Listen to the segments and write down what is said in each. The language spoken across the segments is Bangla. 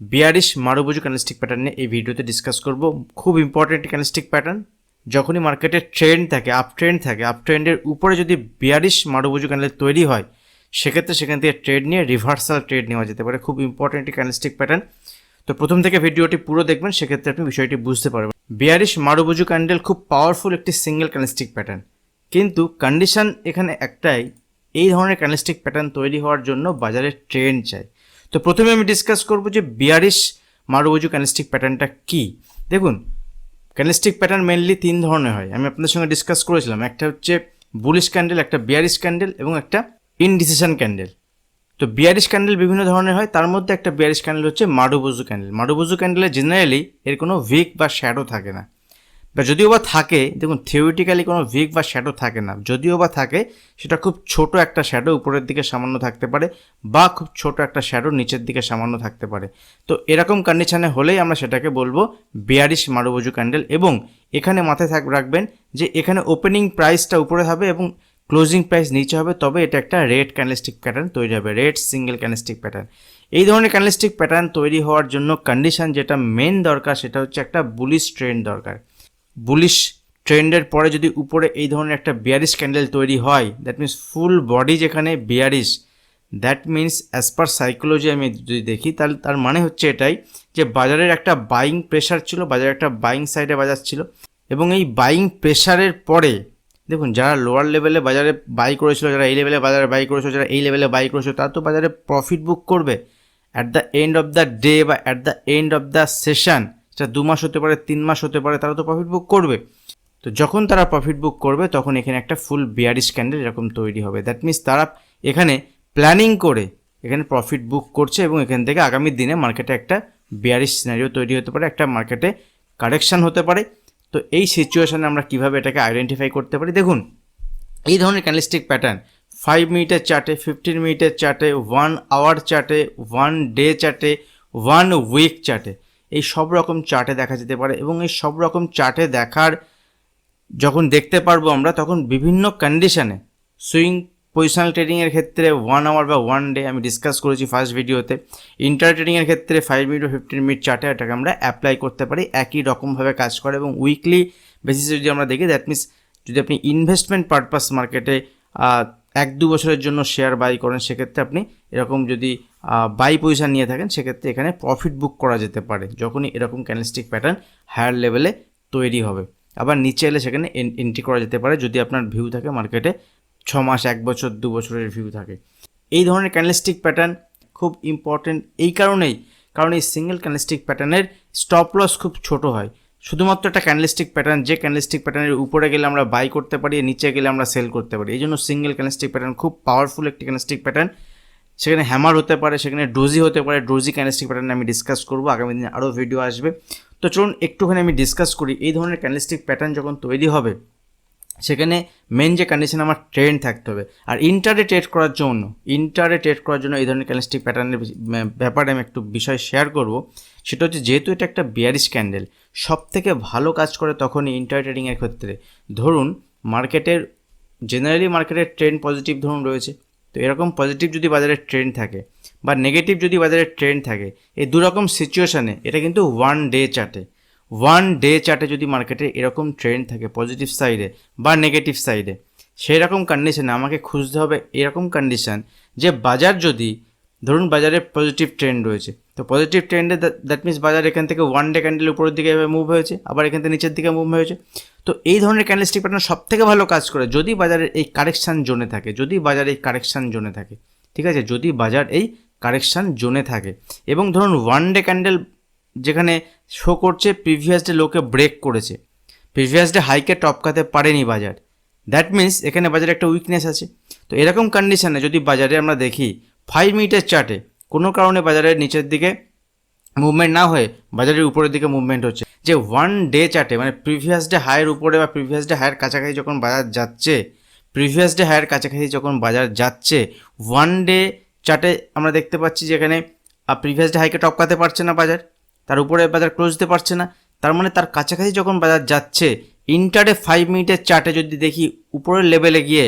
বিয়ারিশ মারুবুজু ক্যান্ডেলস্টিক প্যাটার্ন নিয়ে এই ভিডিওতে ডিসকাস করব। খুব ইম্পর্টেন্ট ক্যান্ডেলস্টিক প্যাটার্ন যখনই মার্কেটে ট্রেন্ড থাকে আপ ট্রেন্ড থাকে আপ ট্রেন্ডের উপরে যদি বিয়ারিশ মারুবুজু ক্যান্ডেল তৈরি হয়, সেক্ষেত্রে সেখান থেকে ট্রেড নিয়ে রিভার্সাল ট্রেড নেওয়া যেতে পারে। খুব ইম্পর্টেন্ট একটি ক্যান্ডেলস্টিক প্যাটার্ন তো প্রথম থেকে ভিডিওটি পুরো দেখবেন, সেক্ষেত্রে আপনি বিষয়টি বুঝতে পারবেন। বিয়ারিশ মারুবুজু ক্যান্ডেল খুব পাওয়ারফুল একটি সিঙ্গেল ক্যান্ডেলস্টিক প্যাটার্ন কিন্তু কন্ডিশন এখানে একটাই, এই ধরনের ক্যান্ডেলস্টিক প্যাটার্ন তৈরি হওয়ার জন্য বাজারে ট্রেন্ড চাই। তো প্রথমে আমি ডিসকাস করব যে বিয়ারিশ মারুবুজু ক্যান্ডেলস্টিক প্যাটার্নটা কী। দেখুন ক্যান্ডেলস্টিক প্যাটার্ন মেনলি তিন ধরনের হয়। আমি আপনাদের সঙ্গে ডিসকাস করেছিলাম, একটা হচ্ছে বুলিশ ক্যান্ডেল একটা বিয়ারিশ ক্যান্ডেল এবং একটা ইনডিসিশন ক্যান্ডেল তো বিয়ারিশ ক্যান্ডেল বিভিন্ন ধরনের হয়, তার মধ্যে একটা বিয়ারিশ ক্যান্ডেল হচ্ছে মাডুবুজু ক্যান্ডেল মাডুবুজু ক্যান্ডেলে জেনারেলি এর কোনো উইক বা শ্যাডো থাকে না। বা যদিও বা থাকে, দেখুন থিওরিটিক্যালি কোনো ভিক বা শ্যাডো থাকে না। যদিও বা থাকে, সেটা খুব ছোট একটা শ্যাডো উপরের দিকে সামান্য থাকতে পারে বা খুব ছোট একটা শ্যাডো নিচের দিকে সামান্য থাকতে পারে। তো এরকম কন্ডিশনে হলেই আমরা সেটাকে বলব বিয়ারিশ মারুবুজু ক্যান্ডেল এবং এখানে মাথায় থাক রাখবেন যে এখানে ওপেনিং প্রাইসটা উপরে হবে এবং ক্লোজিং প্রাইস নিচে হবে, তবে এটা একটা রেড ক্যান্ডেলস্টিক প্যাটার্ন তৈরি হবে রেড সিঙ্গেল ক্যান্ডেলস্টিক প্যাটার্ন এই ধরনের ক্যান্ডেলস্টিক প্যাটার্ন তৈরি হওয়ার জন্য কন্ডিশন যেটা মেন দরকার সেটা হচ্ছে একটা বুলিশ ট্রেন্ড দরকার। বুলিশ ট্রেন্ডের পরে যদি উপরে এই ধরনের একটা বিয়ারিশ ক্যান্ডেল তৈরি হয় দ্যাট মিন্স ফুল বডি যেখানে bearish that means as per psychology আমি যদি দেখি, তাহলে তার মানে হচ্ছে এটাই যে বাজারের একটা বাইং প্রেশার ছিল, বাজারের একটা বাইং সাইডে বাজার ছিল। এবং এই বাইং প্রেশারের পরে, দেখুন যারা লোয়ার লেভেলে বাজারে বাই করেছিল, যারা এই লেভেলে বাজারে বাই করেছিল, যারা এই লেভেলে বাই করেছিল, তারা তো বাজারে প্রফিট বুক করবে। At the end of the day বা at the end of the session সেটা দু মাস হতে পারে, তিন মাস হতে পারে, তারা তো প্রফিট বুক করবে। তো যখন তারা প্রফিট বুক করবে, তখন এখানে একটা ফুল বিয়ারিশ ক্যান্ডেল এরকম তৈরি হবে। দ্যাট মিন্স তারা এখানে প্ল্যানিং করে এখানে প্রফিট বুক করছে এবং এখান থেকে আগামী দিনে মার্কেটে একটা বিয়ারিশ সিনারিও তৈরি হতে পারে, একটা মার্কেটে কারেকশান হতে পারে। তো এই সিচুয়েশানে আমরা কীভাবে এটাকে আইডেন্টিফাই করতে পারি? দেখুন, এই ধরনের ক্যান্ডেলস্টিক প্যাটার্ন ফাইভ মিনিটের চার্টে ফিফটিন মিনিটের চার্টে ওয়ান আওয়ার চার্টে ওয়ান ডে চার্টে ওয়ান উইক চার্টে এই সব রকম চার্টে দেখা যেতে পারে এবং এই সব রকম চার্টে দেখার যখন দেখতে পারব আমরা, তখন বিভিন্ন কন্ডিশনে সুইং পজিশনাল ট্রেডিংয়ের ক্ষেত্রে ওয়ান আওয়ার বা ওয়ান ডে আমি ডিসকাস করেছি ফার্স্ট ভিডিওতে ইন্টার ট্রেডিংয়ের ক্ষেত্রে ফাইভ মিনিট বা ফিফটিন মিনিট চার্টে এটাকে আমরা অ্যাপ্লাই করতে পারি, একই রকমভাবে কাজ করে এবং উইকলি বেসিসে যদি আমরা দেখি দ্যাট মিনস যদি আপনি ইনভেস্টমেন্ট পারপাস মার্কেটে এক দু বছরের জন্য শেয়ার বাই করেন, সেক্ষেত্রে আপনি এরকম যদি বাই পজিশন নিয়ে থাকেন, সেক্ষেত্রে এখানে প্রফিট বুক করা যেতে পারে, যখনই এরকম ক্যান্ডেলস্টিক প্যাটার্ন হায়ার লেভেলে তৈরি হবে। আবার নিচে এলে সেখানে এন্ট্রি করা যেতে পারে, যদি আপনার ভিউ থাকে মার্কেটে ছ মাস, এক বছর, দু বছরের ভিউ থাকে। এই ধরনের ক্যান্ডেলস্টিক প্যাটার্ন খুব ইম্পর্টেন্ট এই কারণেই, কারণ এই সিঙ্গেল ক্যান্ডেলস্টিক প্যাটার্নের স্টপ লস খুব ছোট হয়। শুধুমাত্র একটা ক্যান্ডেলস্টিক প্যাটার্ন যে ক্যান্ডেলস্টিক প্যাটার্নের উপরে গেলে আমরা বাই করতে পারি, নিচে গেলে আমরা সেল করতে পারি। এই জন্য সিঙ্গেল ক্যান্ডেলস্টিক প্যাটার্ন খুব পাওয়ারফুল একটি ক্যান্ডেলস্টিক প্যাটার্ন সেখানে হ্যামার হতে পারে, সেখানে ডোজি হতে পারে ডোজি ক্যান্ডেলস্টিক প্যাটার্ন আমি ডিসকাস করব, আগামী দিনে আরও ভিডিও আসবে। তো চলুন একটুখানি আমি ডিসকাস করি, এই ধরনের ক্যান্ডেলস্টিক প্যাটার্ন যখন তৈরি হবে, সেখানে মেন যে কন্ডিশন আমার ট্রেন্ড থাকতে হবে। আর ইন্টারে ট্রেড করার জন্য ইন্টারে ট্রেড করার জন্য এই ধরনের ক্যান্ডেলস্টিক প্যাটার্নের ব্যাপারে আমি একটু বিষয় শেয়ার করব। সেটা হচ্ছে যেহেতু এটা একটা বিয়ারিশ ক্যান্ডেল সব থেকে ভালো কাজ করে তখনই ইন্টার ট্রেডিংয়ের ক্ষেত্রে। ধরুন মার্কেটের জেনারেলি মার্কেটের ট্রেন্ড পজিটিভ ধরুন রয়েছে তো এরকম পজিটিভ যদি বাজারের ট্রেন্ড থাকে বা নেগেটিভ যদি বাজারের ট্রেন্ড থাকে, এই দুরকম সিচুয়েশানে এটা কিন্তু ওয়ান ডে চার্টে ওয়ান ডে চার্টে যদি মার্কেটে এরকম ট্রেন্ড থাকে পজিটিভ সাইডে বা নেগেটিভ সাইডে সেই রকম কন্ডিশানে আমাকে খুঁজতে হবে এরকম কন্ডিশান যে বাজার যদি, ধরুন বাজারে পজিটিভ ট্রেন্ড রয়েছে তো পজিটিভ ট্রেন্ডে দ্যাট মিনস বাজার এখান থেকে ওয়ান ডে ক্যান্ডেল উপরের দিকে মুভ হয়েছে, আবার এখান থেকে নিচের দিকে মুভ হয়েছে। তো এই ধরনের ক্যান্ডেলস্টিক প্যাটার্ন সব থেকে ভালো কাজ করে যদি বাজারের এই কারেকশান জোনে থাকে, যদি বাজার এই কারেকশান জোনে থাকে, ঠিক আছে? যদি বাজার এই কারেকশান জোনে থাকে। এবং ধরুন ওয়ান ডে ক্যান্ডেল যেখানে শো করছে প্রিভিয়াস ডে লোকে ব্রেক করেছে। প্রিভিয়াস ডে হাইকে টপকাতে পারেনি বাজার। দ্যাট মিন্স এখানে বাজারে একটা উইকনেস আছে। তো এরকম কন্ডিশনে যদি বাজারে আমরা দেখি ফাইভ মিনিটের চার্টে কোনো কারণে বাজারের নিচের দিকে মুভমেন্ট না হয়ে বাজারের উপরের দিকে মুভমেন্ট হচ্ছে। যে ওয়ান ডে চার্টে মানে প্রিভিয়াস ডে হায়ের উপরে বা প্রিভিয়াস ডে হায়ের কাছাকাছি যখন বাজার যাচ্ছে প্রিভিয়াস ডে হায়ের কাছাকাছি যখন বাজার যাচ্ছে ওয়ান ডে চার্টে আমরা দেখতে পাচ্ছি যেখানে প্রিভিয়াস ডে হাইকে টপকাতে পারছে না বাজার, তার উপরে বাজার ক্লোজ দিতে পারছে না, তার মানে তার কাছাকাছি যখন বাজার যাচ্ছে ইন্টারডে ফাইভ মিনিটের চার্টে যদি দেখি উপরের লেভেলে গিয়ে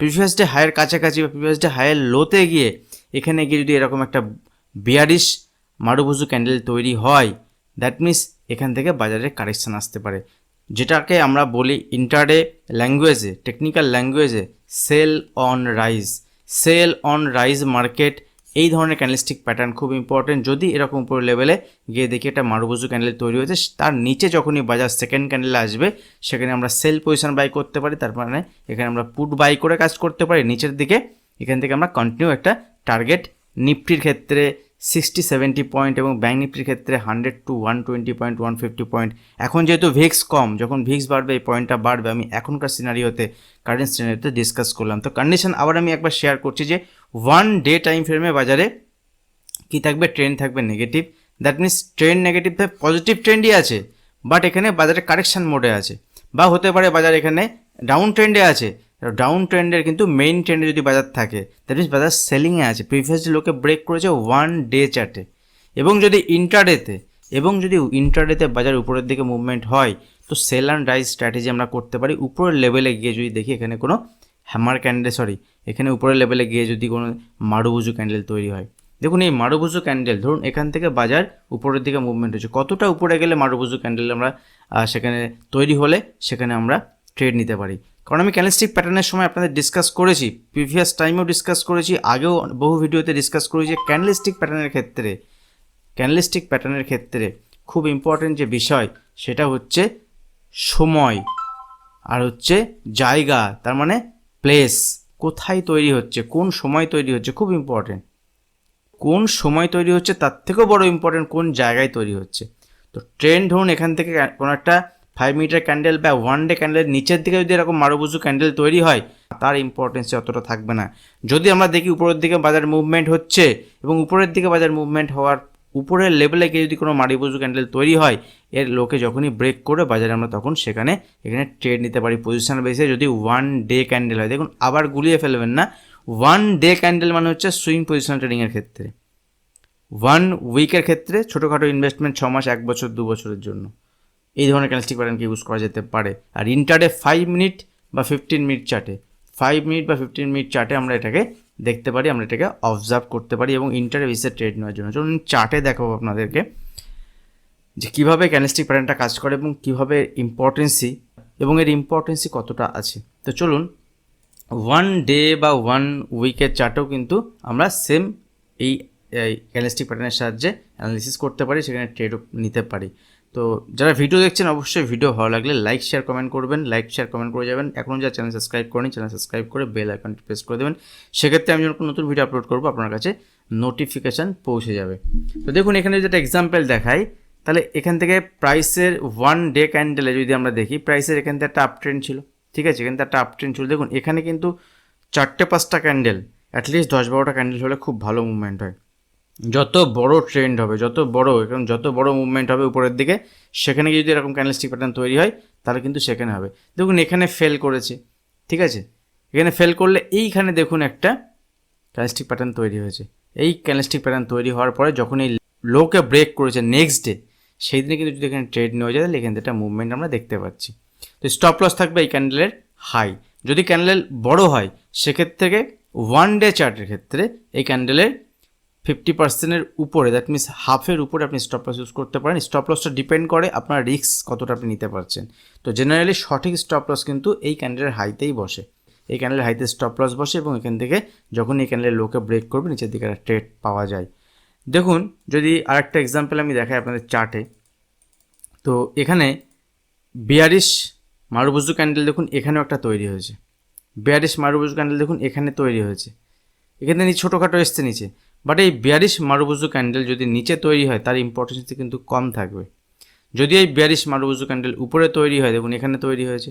প্রিভিয়াস ডে হায়ের কাছাকাছি বা প্রিভিয়াস ডে হায়ের লোতে গিয়ে এখানে গিয়ে যদি এরকম একটা বিয়ারিশ মারুবুজু ক্যান্ডেল তৈরি হয় দ্যাট মিন্স এখান থেকে বাজারে কারেকশান আসতে পারে। যেটাকে আমরা বলি ইন্টারডে ল্যাঙ্গুয়েজে টেকনিক্যাল ল্যাঙ্গুয়েজে sell on rise sell on rise market এই ধরনের ক্যান্ডেলস্টিক প্যাটার্ন খুব ইম্পর্টেন্ট যদি এরকম উপর লেভেলে গিয়ে দেখি একটা মারুবুজু ক্যান্ডেল তৈরি হয়েছে, তার নিচে যখনই বাজার সেকেন্ড ক্যান্ডেল আসবে, সেখানে আমরা সেল পজিশন বাই করতে পারি, তার মানে এখানে আমরা পুট বাই করে কাজ করতে পারি। নিচের দিকে এখান থেকে আমরা কন্টিনিউ একটা টার্গেট নিফটির ক্ষেত্রে সিক্সটি সেভেন্টি পয়েন্ট এবং ব্যাঙ্ক নিফটির ক্ষেত্রে hundred to one twenty point one fifty point এখন যেহেতু ভিক্স কম, যখন ভিক্স বাড়বে, এই পয়েন্টটা বাড়বে। আমি এখনকার সিনারিওতে কারেন্ট সিনারিওতে ডিসকাস করলাম। তো কন্ডিশন আবার আমি একবার শেয়ার করছি যে ওয়ান ডে টাইম ফ্রেমে বাজারে কি থাকবে? ট্রেন্ড থাকবে negative that means trend negative positive ট্রেন্ডই আছে বাট এখানে বাজারে কারেকশান মোডে আছে। বা হতে পারে বাজার এখানে ডাউন ট্রেন্ডে আছে ডাউন ট্রেন্ডের কিন্তু মেইন ট্রেন্ডে যদি বাজার থাকে দ্যাট মিনস বাজার সেলিংয়ে আছে। প্রিভিয়াসলি লোকে ব্রেক করেছে ওয়ান ডে চার্টে এবং যদি ইন্টারডেতে এবং যদি ইন্টারডেতে বাজার উপরের দিকে মুভমেন্ট হয়, তো সেল অ্যান্ড রাইজ স্ট্র্যাটেজি আমরা করতে পারি। উপরের লেভেলে গিয়ে যদি দেখি, এখানে কোনো হ্যামার ক্যান্ডেল সরি এখানে উপরের লেভেলে গিয়ে যদি কোনো মারুবুজু ক্যান্ডেল তৈরি হয়। দেখুন, এই মারুবুজু ক্যান্ডেল ধরুন এখান থেকে বাজার উপরের দিকে মুভমেন্ট হচ্ছে কতটা উপরে গেলে মারুবুজু ক্যান্ডেল আমরা সেখানে তৈরি হলে সেখানে আমরা ট্রেড নিতে পারি। কারণ আমি প্যাটার্নের সময় আপনাদের ডিসকাস করেছি প্রিভিয়াস টাইমেও ডিসকাস করেছি, আগেও বহু ভিডিওতে ডিসকাস করেছি ক্যান্ডেলস্টিক প্যাটার্নের ক্ষেত্রে ক্যান্ডেলস্টিক প্যাটার্নের ক্ষেত্রে খুব ইম্পর্টেন্ট যে বিষয় সেটা হচ্ছে সময় আর হচ্ছে জায়গা, তার মানে প্লেস কোথায় তৈরি হচ্ছে, কোন সময় তৈরি হচ্ছে খুব ইম্পর্টেন্ট কোন সময় তৈরি হচ্ছে তার থেকেও বড় ইম্পর্টেন্ট কোন জায়গায় তৈরি হচ্ছে। তো ট্রেন ধরুন এখান থেকে কোনো একটা ফাইভ মিটার ক্যান্ডেল বা ওয়ান ডে ক্যান্ডেল নিচের দিকে যদি এরকম মারুবুজু ক্যান্ডেল তৈরি হয়, তার ইম্পর্টেন্স অতটা থাকবে না। যদি আমরা দেখি উপরের দিকে বাজার মুভমেন্ট হচ্ছে এবং উপরের দিকে বাজার মুভমেন্ট হওয়ার উপরের লেভেলে গিয়ে যদি কোনো মারিবুজু ক্যান্ডেল তৈরি হয়, এর লোকে যখনই ব্রেক করে বাজারে আমরা তখন সেখানে, এখানে ট্রেড নিতে পারি। পজিশন বেসে যদি ওয়ান ডে ক্যান্ডেল হয়, দেখুন আবার গুলিয়ে ফেলবেন না। ওয়ান ডে ক্যান্ডেল মানে হচ্ছে সুইং পজিশন ট্রেডিংয়ের ক্ষেত্রে। ওয়ান উইকের ক্ষেত্রে ছোটোখাটো ইনভেস্টমেন্ট ছ মাস, এক বছর, দু বছরের জন্য। এই ধরনের ক্যান্ডেলস্টিক প্যাটার্নকে ইউজ করা যেতে পারে। আর ইন্টারডে ফাইভ মিনিট বা ফিফটিন মিনিট চার্টে ফাইভ মিনিট বা ফিফটিন মিনিট চার্টে আমরা এটাকে দেখতে পারি, আমরা এটাকে অবজার্ভ করতে পারি এবং ইন্টারে বেসে ট্রেড নেওয়ার জন্য। চলুন চার্টে দেখাবো আপনাদেরকে যে কীভাবে ক্যান্ডেলস্টিক প্যাটার্নটা কাজ করে এবং কীভাবে ইম্পর্টেন্সি এবং এর ইম্পর্টেন্সি কতটা আছে। তো চলুন ওয়ান ডে বা ওয়ান উইকের চার্টেও কিন্তু আমরা সেম এই ক্যান্ডেলস্টিক প্যাটার্নের সাহায্যে অ্যানালিসিস করতে পারি, সেখানে ট্রেডও নিতে পারি। তো যারা ভিডিও দেখছেন, অবশ্যই ভিডিও ভালো লাগলে লাইক শেয়ার কমেন্ট করবেন। লাইক শেয়ার কমেন্ট করে যাবেন। এখনও যা চ্যানেল সাবস্ক্রাইব করেনি চ্যানেল সাবস্ক্রাইব করে বেল আইকনটি প্রেস করে দেবেন। সেক্ষেত্রে আমি যখন নতুন ভিডিও আপলোড করব, আপনার কাছে নোটিফিকেশান পৌঁছে যাবে। তো দেখুন, এখানে যেটা এক্সাম্পল দেখাই, তাহলে এখান থেকে প্রাইসের ওয়ান ডে ক্যান্ডেলে যদি আমরা দেখি প্রাইসের এখান থেকে একটা আপ ছিল। ঠিক আছে? এখান থেকে একটা আপ ছিল। দেখুন, এখানে কিন্তু চারটে পাঁচটা ক্যান্ডেল অ্যাটলিস্ট দশ বারোটা ক্যান্ডেল হলে খুব ভালো মুভমেন্ট হয়। যত বড় ট্রেন্ড হবে, যত বড় এবং যত বড় মুভমেন্ট হবে উপরের দিকে, সেখানে যদি এরকম ক্যান্ডেলস্টিক প্যাটার্ন তৈরি হয়, তাহলে কিন্তু সেখানে হবে। দেখুন, এখানে ফেল করেছে, ঠিক আছে? এখানে ফেল করলে এইখানে দেখুন একটা ক্যান্ডেলস্টিক প্যাটার্ন তৈরি হয়েছে। এই ক্যান্ডেলস্টিক প্যাটার্ন তৈরি হওয়ার পরে যখন এই লোকে ব্রেক করেছে নেক্সট ডে সেই দিনে কিন্তু যদি এখানে ট্রেড নেওয়া যায়, তাহলে এখান থেকে একটা মুভমেন্ট আমরা দেখতে পাচ্ছি। তো স্টপ লস থাকবে এই ক্যান্ডেলের হাই যদি ক্যান্ডেল বড় হয়, সেক্ষেত্রে ওয়ান ডে চার্টের ক্ষেত্রে এই ক্যান্ডেলের ফিফটি পার্সেন্টের উপরে দ্যাট মিনস হাফের উপরে আপনি স্টপ লস ইউজ করতে পারেন। স্টপ লসটা ডিপেন্ড করে আপনার রিস্ক কতটা আপনি নিতে পারছেন। তো জেনারেলি সঠিক স্টপ লস কিন্তু এই ক্যান্ডেলের হাইতেই বসে। এই ক্যান্ডেলের হাইতে স্টপ লস বসে এবং এখান থেকে যখন এই ক্যান্ডেলের লোকে ব্রেক করবে, নিচের দিকে একটা ট্রেড পাওয়া যায়। দেখুন, যদি আরেকটা এক্সাম্পল আমি দেখাই আপনাদের চার্টে তো এখানে বিয়ারিশ মারুবুজু ক্যান্ডেল দেখুন এখানেও একটা তৈরি হয়েছে। বিয়ারিশ মারুবুজু ক্যান্ডেল দেখুন এখানে তৈরি হয়েছে। এখানে ছোটোখাটো এসছে নিচে। বাট এই বিয়ারিশ মারুবুজু ক্যান্ডেল যদি নিচে তৈরি হয়, তার ইম্পর্টেন্স কিন্তু কম থাকবে। যদি এই বিয়ারিশ মারুবুজু ক্যান্ডেল উপরে তৈরি হয়, দেখুন এখানে তৈরি হয়েছে,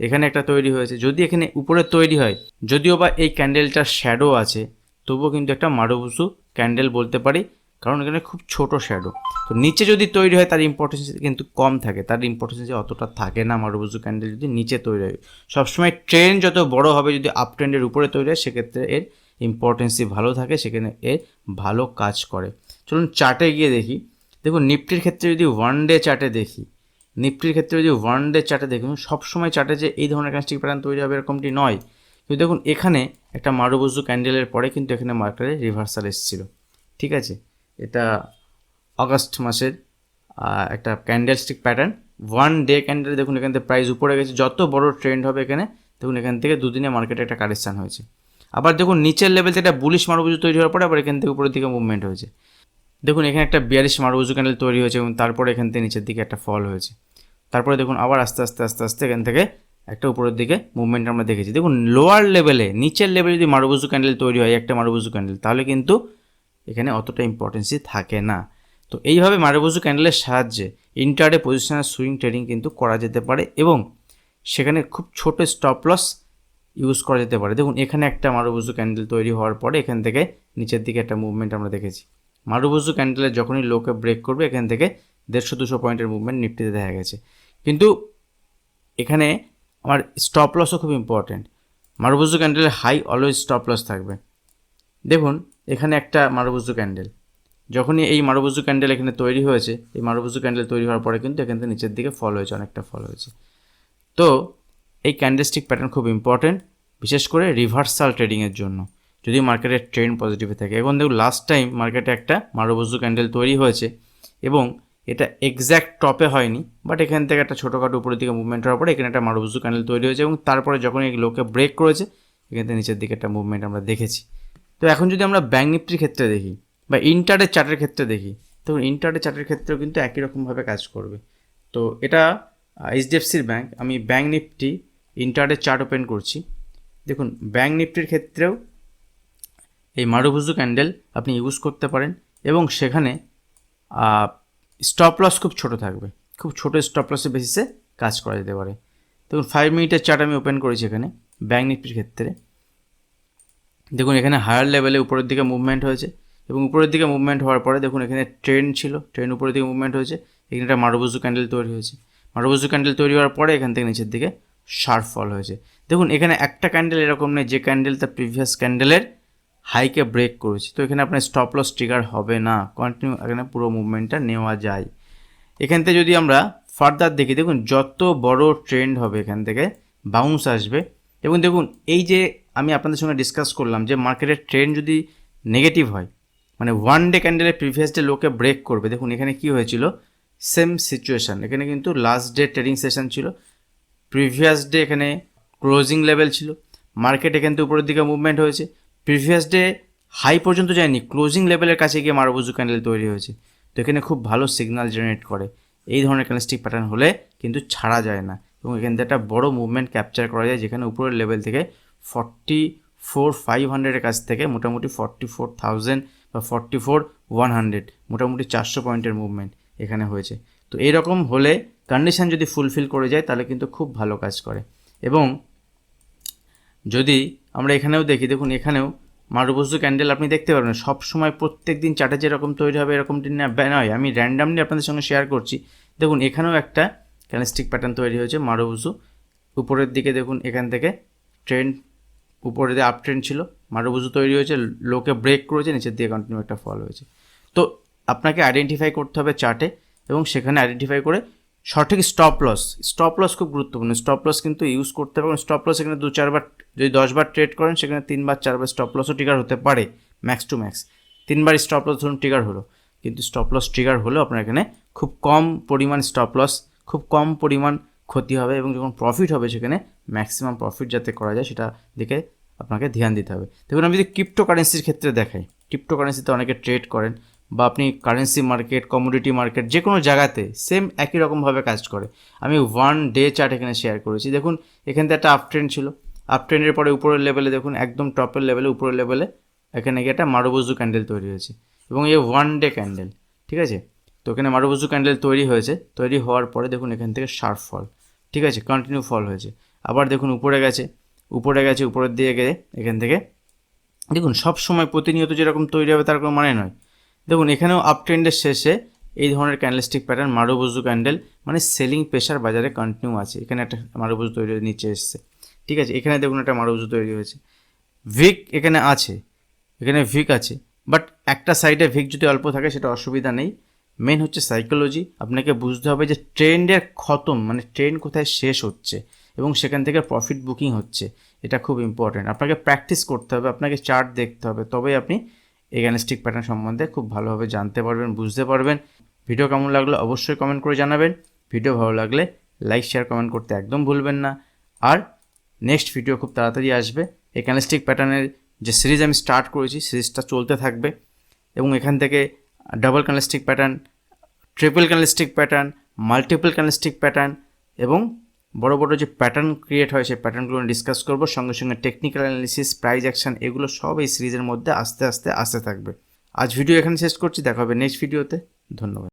এখানে একটা তৈরি হয়েছে, যদি এখানে উপরে তৈরি হয়, যদিও বা এই ক্যান্ডেলটার শ্যাডো আছে, তবুও কিন্তু একটা মারুবুজু ক্যান্ডেল বলতে পারি, কারণ এখানে খুব ছোট শ্যাডো তো নিচে যদি তৈরি হয়, তার ইম্পর্টেন্স কিন্তু কম থাকে, তার ইম্পর্টেন্স অতটা থাকে না মারুবুজু ক্যান্ডেল যদি নিচে তৈরি হয়। সবসময় ট্রেন যত বড় হবে, যদি আপ ট্রেন্ডের উপরে তৈরি হয়, সেক্ষেত্রে এর ইম্পর্টেন্সই ভালো থাকে, সেখানে এ ভালো কাজ করে। চলুন চার্টে গিয়ে দেখি। দেখুন নিফটির ক্ষেত্রে যদি ওয়ান ডে চার্টে দেখি নিফটির ক্ষেত্রে যদি ওয়ান ডে চার্টে দেখুন, সবসময় চার্টে যে এই ধরনের ক্যান্ডেলস্টিক প্যাটার্ন তৈরি হবে এরকমটি নয়। কিন্তু দেখুন, এখানে একটা মারুবুজু ক্যান্ডেলের পরে কিন্তু এখানে মার্কেটে রিভার্সাল এসেছিল। ঠিক আছে? এটা আগস্ট মাসের একটা candlestick pattern one day candle দেখুন, এখান থেকে প্রাইস উপরে গেছে। যত বড় ট্রেন্ড হবে এখানে, দেখুন, এখান থেকে দুদিনে মার্কেটে একটা কারেকশান হয়েছে। আবার দেখুন নিচের লেভেল থেকে একটা বুলিশ মারুবুজু তৈরি হওয়ার পরে আবার এখান থেকে উপরের দিকে মুভমেন্ট হয়েছে। দেখুন এখানে একটা বিয়ারিশ মারুবুজু ক্যান্ডেল তৈরি হয়েছে এবং তারপরে এখান থেকে নিচের দিকে একটা ফল হয়েছে। তারপরে দেখুন আবার আস্তে আস্তে আস্তে আস্তে এখান থেকে একটা উপরের দিকে মুভমেন্ট আমরা দেখেছি। দেখুন লোয়ার লেভেলে নিচের লেভেলে যদি মারুবুজু ক্যান্ডেল তৈরি হয় একটা মারুবুজু ক্যান্ডেল তাহলে কিন্তু এখানে অতটা ইম্পর্টেন্সই থাকে না। তো এইভাবে মারুবুজু ক্যান্ডেলের সাহায্যে ইন্টারডে পজিশনাল সুইং ট্রেডিং কিন্তু করা যেতে পারে এবং সেখানে খুব ছোট স্টপ লস ইউজ করা যেতে পারে। দেখুন, এখানে একটা মারুবুজু ক্যান্ডেল তৈরি হওয়ার পরে এখান থেকে নিচের দিকে একটা মুভমেন্ট আমরা দেখেছি। মারুবুজু ক্যান্ডেলের যখনই লোকে ব্রেক করবে, এখান থেকে দেড়শো, দুশো পয়েন্টের মুভমেন্ট নিফটিতে দেখা গেছে। কিন্তু এখানে আমার স্টপ লসও খুব ইম্পর্ট্যান্ট মারুবুজু ক্যান্ডেলের হাই অলওয়েজ স্টপ লস থাকবে। দেখুন, এখানে একটা মারুবুজু ক্যান্ডেল যখনই এই মারুবুজু ক্যান্ডেল এখানে তৈরি হয়েছে, এই মারুবুজু ক্যান্ডেল তৈরি হওয়ার পরে কিন্তু এখান থেকে নিচের দিকে ফল হয়েছে, অনেকটা ফল হয়েছে। তো এই ক্যান্ডেলস্টিক প্যাটার্ন খুব ইম্পর্ট্যান্ট বিশেষ করে রিভার্সাল ট্রেডিংয়ের জন্য। যদি মার্কেটের ট্রেন্ড পজিটিভে থাকে। এখন দেখুন লাস্ট টাইম মার্কেটে একটা মারুবুজু ক্যান্ডেল তৈরি হয়েছে এবং এটা এক্স্যাক্ট টপে হয়নি বাট এখান থেকে একটা ছোটোখাটো উপরের দিকে মুভমেন্ট হওয়ার পরে এখানে একটা মারুবুজু ক্যান্ডেল তৈরি হয়েছে এবং তারপরে যখন এই লোকে ব্রেক করেছে, এখান থেকে নিচের দিকে একটা মুভমেন্ট আমরা দেখেছি। তো এখন যদি আমরা ব্যাঙ্ক নিফটির ক্ষেত্রে দেখি বা ইন্টারডে চার্টের ক্ষেত্রে দেখি তখন ইন্টারডে চার্টের ক্ষেত্রেও কিন্তু একই রকমভাবে কাজ করবে। তো এটা এইচডিএফসির ব্যাঙ্ক আমি bank Nifty intraday chart open করছি। দেখুন ব্যাঙ্ক নিফটির ক্ষেত্রেও এই মারুবুজু ক্যান্ডেল আপনি ইউজ করতে পারেন এবং সেখানে স্টপ লস খুব ছোট থাকবে। খুব ছোট স্টপ লসের বেসিসে কাজ করা যেতে পারে। দেখুন ফাইভ মিনিটের চার্ট আমি ওপেন করেছি এখানে ব্যাঙ্ক নিফটির ক্ষেত্রে। দেখুন, এখানে হায়ার লেভেলে উপরের দিকে মুভমেন্ট হয়েছে এবং উপরের দিকে মুভমেন্ট হওয়ার পরে দেখুন, এখানে ট্রেন ছিল ট্রেন উপরের দিকে মুভমেন্ট হয়েছে, এখানে একটা মারুবুজু ক্যান্ডেল তৈরি হয়েছে। মারুবুজু ক্যান্ডেল তৈরি হওয়ার পরে এখান থেকে নিচের দিকে শার্প ফল হয়েছে। দেখুন, এখানে একটা ক্যান্ডেল এরকম নেই, যে ক্যান্ডেল তার প্রিভিয়াস ক্যান্ডেলের হাইকে ব্রেক করেছে। তো এখানে আপনার স্টপ লস ট্রিগার হবে না। কন্টিনিউ এখানে পুরো মুভমেন্টটা নেওয়া যায়। এখান থেকে যদি আমরা ফার্দার দেখি, দেখুন, যত বড় ট্রেন্ড হবে এখান থেকে বাউন্স আসবে। এবং দেখুন, এই যে আমি আপনাদের সঙ্গে ডিসকাস করলাম যে মার্কেটের ট্রেন্ড যদি নেগেটিভ হয় মানে ওয়ান ডে ক্যান্ডেলের প্রিভিয়াস ডে লোকে ব্রেক করবে। দেখুন, এখানে কি হয়েছিল? সেম সিচুয়েশান এখানে কিন্তু লাস্ট ডে ট্রেডিং সেশন ছিল। প্রিভিয়াস ডে এখানে ক্লোজিং লেভেল ছিল মার্কেট এখান থেকে উপরের দিকে মুভমেন্ট হয়েছে। প্রিভিয়াস ডে হাই পর্যন্ত যায়নি ক্লোজিং লেভেলের কাছে গিয়ে মারবুজু ক্যান্ডেল তৈরি হয়েছে। তো এখানে খুব ভালো সিগন্যাল জেনারেট করে। এই ধরনের ক্যান্ডেলস্টিক প্যাটার্ন হলে কিন্তু ছাড়া যায় না এবং এখান থেকে একটা বড় মুভমেন্ট ক্যাপচার করা যায় যেখানে উপরের লেভেল থেকে ফর্টি ফোর ফাইভ হান্ড্রেডের কাছ থেকে মোটামুটি ফর্টি ফোর থাউজেন্ড বা ফর্টি ফোর ওয়ান হান্ড্রেড মোটামুটি চারশো পয়েন্টের মুভমেন্ট এখানে হয়েছে। তো এইরকম হলে কন্ডিশন যদি ফুলফিল করে যায়, তাহলে কিন্তু খুব ভালো কাজ করে। এবং যদি আমরা এখানেও দেখি, দেখুন এখানেও মারুবস্তু ক্যান্ডেল আপনি দেখতে পারবেন সব সময় প্রত্যেক দিন চাটে যেরকম তৈরি হবে এরকমটি নয়, আমি র্যান্ডামলি আপনাদের সঙ্গে শেয়ার করছি। দেখুন এখানেও একটা ক্যান্ডেলস্টিক প্যাটার্ন তৈরি হয়েছে মারুবুজু উপরের দিকে দেখুন এখান থেকে ট্রেন্ড উপরে দিয়ে আপ ট্রেন্ড ছিল মারুবুজু তৈরি হয়েছে লোকে ব্রেক করেছে, নিচের দিকে কন্টিনিউ একটা ফল হয়েছে। তো আপনাকে আইডেন্টিফাই করতে হবে চার্টে এবং সেখানে আইডেন্টিফাই করে সঠিক স্টপ লস স্টপ লস খুব গুরুত্বপূর্ণ। স্টপ লস কিন্তু ইউজ করতে হবে স্টপ লস এখানে দু চারবার যদি দশবার ট্রেড করেন, সেখানে তিনবার চারবার স্টপ লসও ট্রিগার হতে পারে ম্যাক্স টু ম্যাক্স তিনবার স্টপ লস ধরুন ট্রিগার হলো। কিন্তু স্টপ লস ট্রিগার হলেও আপনার এখানে খুব কম পরিমাণ স্টপ লস খুব কম পরিমাণ ক্ষতি হবে এবং যখন প্রফিট হবে সেখানে ম্যাক্সিমাম প্রফিট যাতে করা যায় সেটা দিকে আপনাকে ধ্যান দিতে হবে। দেখুন, আমি যদি ক্রিপ্টো কারেন্সির ক্ষেত্রে দেখাই ক্রিপ্টো কারেন্সিতে অনেকে ট্রেড করেন বা আপনি কারেন্সি মার্কেট কমোডিটি মার্কেট যে কোনো জায়গাতে সেম একই রকমভাবে কাজ করে। আমি ওয়ান ডে চার্ট এখানে শেয়ার করেছি। দেখুন, এখান থেকে একটা আপ ট্রেন্ড ছিল। আপ ট্রেন্ডের পরে উপরের লেভেলে দেখুন, একদম টপের লেভেলে উপরের লেভেলে এখানে গিয়ে একটা মারুবুজু ক্যান্ডেল তৈরি হয়েছে। এবং এই ওয়ান ডে ক্যান্ডেল ঠিক আছে? তো এখানে মারুবুজু ক্যান্ডেল তৈরি হয়েছে। তৈরি হওয়ার পরে দেখুন, এখান থেকে শার্প ফল ঠিক আছে? কন্টিনিউ ফল হয়েছে। আবার দেখুন, উপরে গেছে। উপরে গেছে, উপরের দিকে গেলে এখান থেকে, দেখুন সব সময় প্রতিনিয়ত যেরকম তৈরি হবে তার কোনো মানে নয়। দেখুন, এখানেও আপ ট্রেন্ডের শেষে এই ধরনের ক্যান্ডেলস্টিক প্যাটার্ন মারুবুজু ক্যান্ডেল মানে সেলিং প্রেশার বাজারে কন্টিনিউ আছে। এখানে একটা মারুবুজু তৈরি হয়ে নিচে এসছে। ঠিক আছে, এখানে দেখুন একটা মারুবুজু তৈরি হয়েছে। ভিক এখানে আছে, এখানে ভিক আছে বাট একটা সাইডে ভিক যদি অল্প থাকে, সেটা অসুবিধা নেই। মেন হচ্ছে সাইকোলজি আপনাকে বুঝতে হবে যে ট্রেন্ডের খতম মানে ট্রেন্ড কোথায় শেষ হচ্ছে, এবং সেখান থেকে প্রফিট বুকিং হচ্ছে, এটা খুব ইম্পর্ট্যান্ট আপনাকে প্র্যাকটিস করতে হবে, আপনাকে চার্ট দেখতে হবে, তবেই আপনি এই ক্যান্ডেলস্টিক প্যাটার্ন সম্বন্ধে খুব ভালোভাবে জানতে পারবেন, বুঝতে পারবেন। ভিডিও কেমন লাগল অবশ্যই কমেন্ট করে জানাবেন। ভিডিও ভালো লাগলে লাইক শেয়ার কমেন্ট করতে একদম ভুলবেন না। আর নেক্সট ভিডিও খুব তাড়াতাড়ি আসবে। এই প্যাটার্নের যে সিরিজ আমি স্টার্ট করেছি সিরিজটা চলতে থাকবে এবং এখান থেকে double candlestick pattern triple candlestick pattern multiple candlestick pattern এবং বড় বড় যে প্যাটার্ন ক্রিয়েট হয়, সেই প্যাটার্নগুলো ডিসকাস করব। সঙ্গে সঙ্গে টেকনিক্যাল অ্যানালিসিস প্রাইজ অ্যাকশন এগুলো সব এই সিরিজের মধ্যে আস্তে আস্তে আসতে থাকবে। আজ ভিডিও এখানে শেষ করছি, দেখা হবে নেক্সট ভিডিওতে ধন্যবাদ।